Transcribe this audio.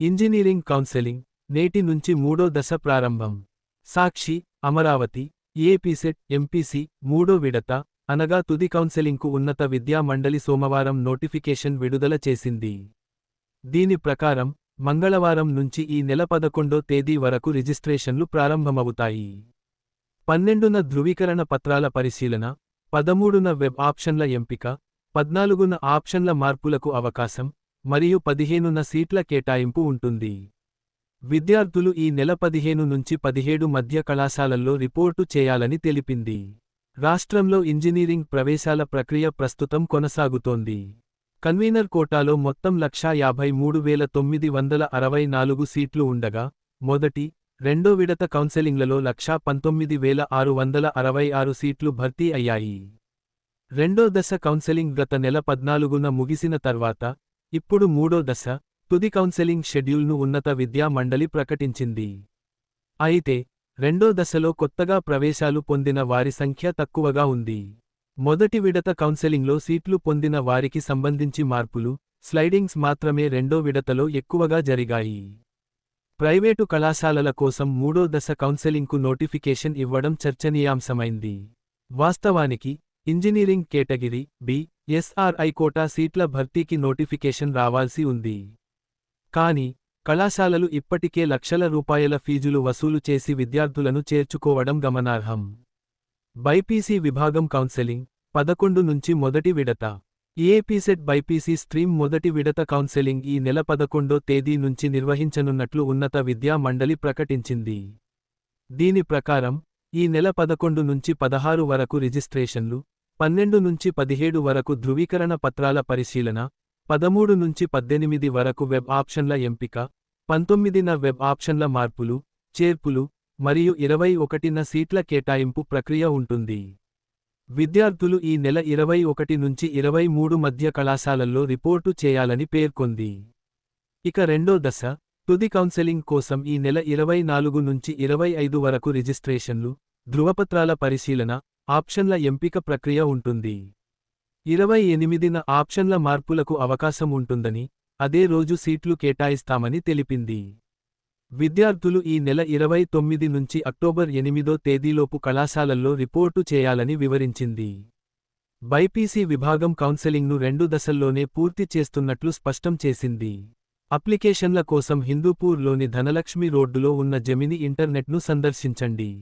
Engineering counselling నేటి నుంచి మూడో దశ ప్రారంభం. సాక్షి అమరావతి ఏపీసెట్ ఎంపీసీ మూడో విడత అనగా తుది కౌన్సెలింగ్కు ఉన్నత విద్యా మండలి సోమవారం నోటిఫికేషన్ విడుదల చేసింది. దీని ప్రకారం మంగళవారం నుంచి ఈ నెల పదకొండో తేదీ వరకు రిజిస్ట్రేషన్లు ప్రారంభమవుతాయి. పన్నెండున ధృవీకరణ పత్రాల పరిశీలన పదమూడున వెబ్ ఆప్షన్ల ఎంపిక పద్నాలుగున ఆప్షన్ల మార్పులకు అవకాశం మరియు పదిహేనున సీట్ల కేటాయింపు ఉంటుంది. విద్యార్థులు ఈ నెల పదిహేను నుంచి పదిహేడు మధ్య కళాశాలల్లో రిపోర్టు చేయాలని తెలిపింది. రాష్ట్రంలో ఇంజనీరింగ్ ప్రవేశాల ప్రక్రియ ప్రస్తుతం కొనసాగుతోంది. కన్వీనర్ కోటాలో మొత్తం లక్షా యాభై మూడు వేల తొమ్మిది వందల అరవై నాలుగు సీట్లు ఉండగా మొదటి రెండో విడత కౌన్సెలింగ్లలో లక్షా పంతొమ్మిది వేల ఆరు వందల అరవై ఆరు సీట్లు భర్తీ అయ్యాయి. రెండో దశ కౌన్సెలింగ్ గత నెల పద్నాలుగున ముగిసిన తర్వాత ఇప్పుడు మూడో దశ తుది కౌన్సెలింగ్ షెడ్యూల్ను ఉన్నత విద్యా మండలి ప్రకటించింది. అయితే రెండో దశలో కొత్తగా ప్రవేశాలు పొందిన వారి సంఖ్య తక్కువగా ఉంది. మొదటి విడత కౌన్సెలింగ్లో సీట్లు పొందిన వారికి సంబంధించి మార్పులు స్లైడింగ్స్ మాత్రమే రెండో విడతలో ఎక్కువగా జరిగాయి. ప్రైవేటు కళాశాలల కోసం మూడో దశ కౌన్సెలింగ్కు నోటిఫికేషన్ ఇవ్వడం చర్చనీయాంశమైంది. వాస్తవానికి engineering category B NRI quota సీట్ల భర్తీకి నోటిఫికేషన్ రావాల్సి ఉంది. కాని కళాశాలలు ఇప్పటికే లక్షల రూపాయల ఫీజులు వసూలు చేసి విద్యార్థులను చేర్చుకోవడం గమనార్హం. బైపీసీ విభాగం కౌన్సెలింగ్ పదకొండు నుంచి మొదటి విడత. ఏపీసెట్ బైపీసీ స్ట్రీమ్ మొదటి విడత కౌన్సెలింగ్ ఈ నెల పదకొండో తేదీ నుంచి నిర్వహించనున్నట్లు ఉన్నత విద్యా మండలి ప్రకటించింది. దీని ప్రకారం ఈ నెల పదకొండు నుంచి పదహారు వరకు రిజిస్ట్రేషన్లు పన్నెండు నుంచి పదిహేడు వరకు ధృవీకరణ పత్రాల పరిశీలన పదమూడు నుంచి పద్దెనిమిది వరకు వెబ్ ఆప్షన్ల ఎంపిక పంతొమ్మిదిన వెబ్ ఆప్షన్ల మార్పులు చేర్పులు మరియు ఇరవై ఒకటిన సీట్ల కేటాయింపు ప్రక్రియ ఉంటుంది. విద్యార్థులు ఈ నెల ఇరవై ఒకటి నుంచి ఇరవై మూడు మధ్య కళాశాలల్లో రిపోర్టు చేయాలని పేర్కొంది. ఇక రెండో దశ తుది కౌన్సెలింగ్ కోసం ఈ నెల ఇరవై నాలుగు నుంచి ఇరవై ఐదు వరకు రిజిస్ట్రేషన్లు ధృవపత్రాల పరిశీలన ఆప్షన్ల ఎంపిక ప్రక్రియ ఉంటుంది. ఇరవై ఎనిమిదిన ఆప్షన్ల మార్పులకు అవకాశం ఉంటుందని అదే రోజు సీట్లు కేటాయిస్తామని తెలిపింది. విద్యార్థులు ఈ నెల ఇరవై తొమ్మిది నుంచి అక్టోబర్ ఎనిమిదో తేదీలోపు కళాశాలల్లో రిపోర్టు చేయాలని వివరించింది. బైపీసీ విభాగం కౌన్సెలింగ్ను రెండు దశల్లోనే పూర్తి చేస్తున్నట్లు స్పష్టం చేసింది. అప్లికేషన్ల కోసం హిందూపూర్లోని ధనలక్ష్మి రోడ్డులో ఉన్న జమిని ఇంటర్నెట్ను సందర్శించండి.